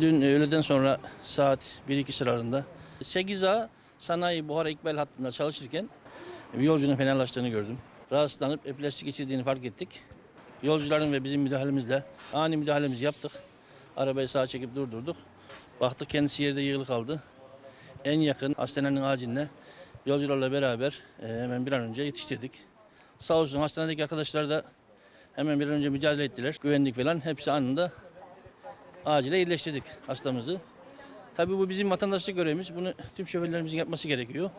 Dün e, öğleden sonra saat 1-2 sıralarında 8A Sanayi Buhara İkbal hattında çalışırken bir yolcunun fenalaştığını gördüm. Rahatsızlanıp epilepsi geçirdiğini fark ettik. Yolcuların ve bizim müdahalemizle ani müdahalemizi yaptık. Arabayı sağa çekip durdurduk. Baktık kendisi yerde yığılı kaldı. En yakın hastanenin aciline yolcularla beraber e, hemen bir an önce yetiştirdik. Sağ olsun hastanedeki arkadaşlar da hemen bir an önce mücadele ettiler. Güvenlik falan hepsi anında acile iyileştirdik hastamızı. Tabii bu bizim vatandaşlık görevimiz. Bunu tüm şoförlerimizin yapması gerekiyor.